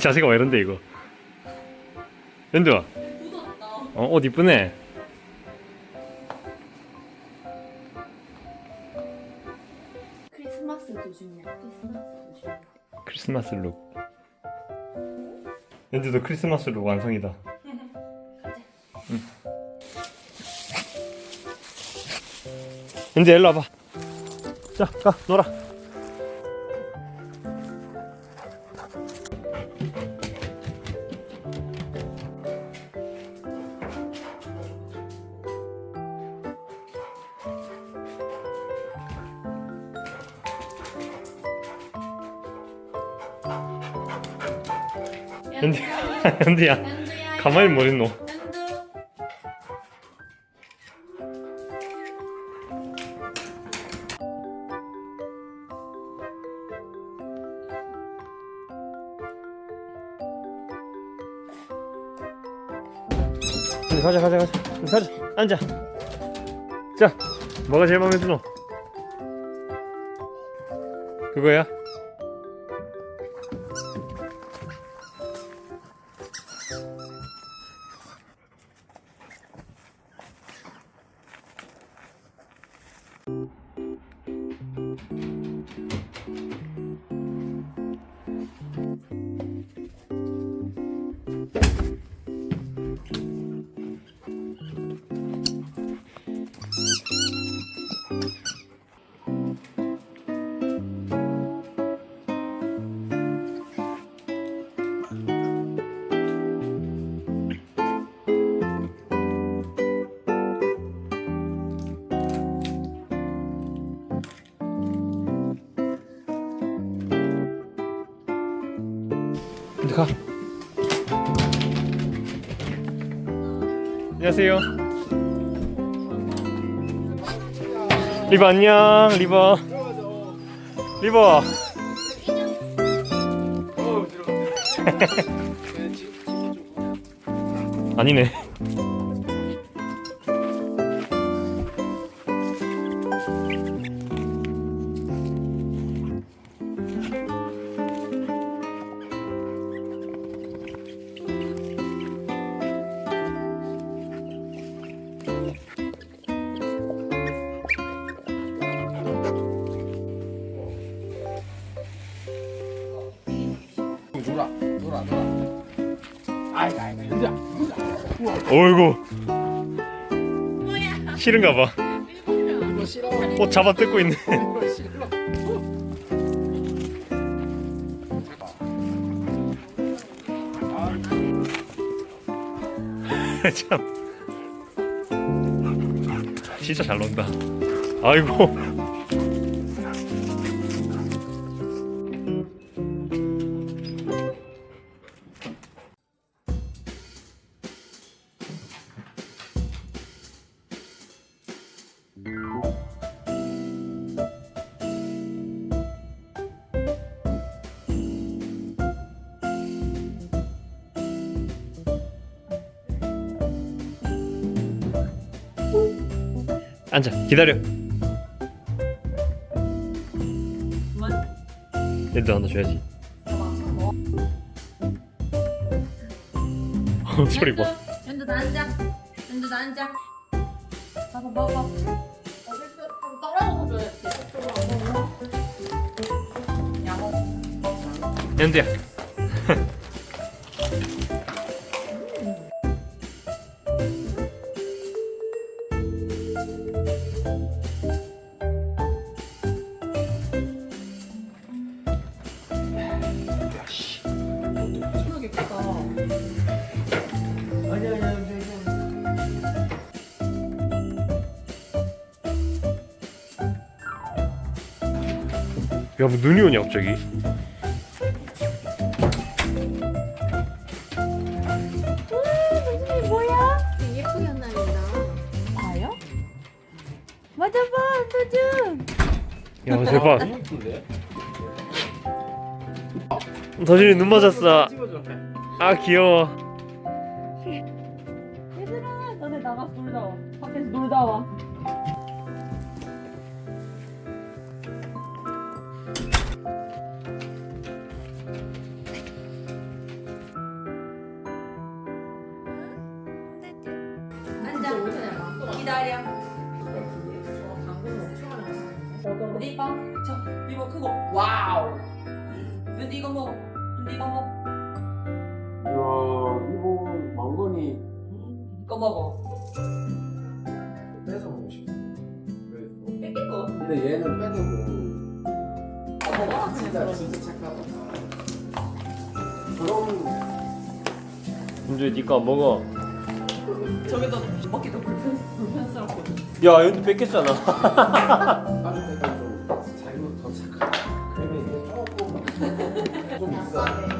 자세가 왜 이런데 이거 묻었다. 어, 옷 이쁘네 크리스마스 도 중요해. 크리스마스 도 중요해. 크리스마스 룩 연두도 크리스마스 룩 완성이다 연두 일로 와봐 자 가 놀아 연두 연두야 연두야. 가만히 못 있노 연두. 연두 가자 가자 가자 연두 가자 앉아 자 뭐가 제일 마음에 드노 그거야? 연두 가? 안녕하세요. 리버 안녕 리버. 리버. 아니네 어이구 뭐야? 싫은가 봐. 이거 싫어 옷 잡아 뜯고 있네. 이거 싫어 참. 진짜 잘 논다. 아이고. 앉아. 기다려. 뭐? 얘도 하나 줘야지. 어, 소리 봐. 연두 나 앉아. 연두 나 앉아. 먹어. 따라 먹어줘야지. 양호. 연두야. 심하게 크다. 야, 뭐 눈이 오냐 갑자기? 이게 뭐야? 되게 예쁘게 한 날이다. 봐요? 맞아봐, 도준. 야, 대박. 예쁜데? 도준이 눈 맞았어. 아 귀여워. 얘들아 너네 나가 놀다 와. 밖에서 놀다 와. 앉아. 기다려. 어디 봐. 저 이거 크고 와우. 누디 이거 먹어. 근데 이거 먹어. 이야 이거 망건이 이거 먹어. 뺏어 먹고 싶어. 뺏기고. 근데 얘는 빼도 이거 먹어. 진짜 진짜 착하다. 그런 은주야 니거 먹어 저게 더 먹기도 불편, 불편스럽거든. 야 얘도 뺏겼잖아 아주 없어.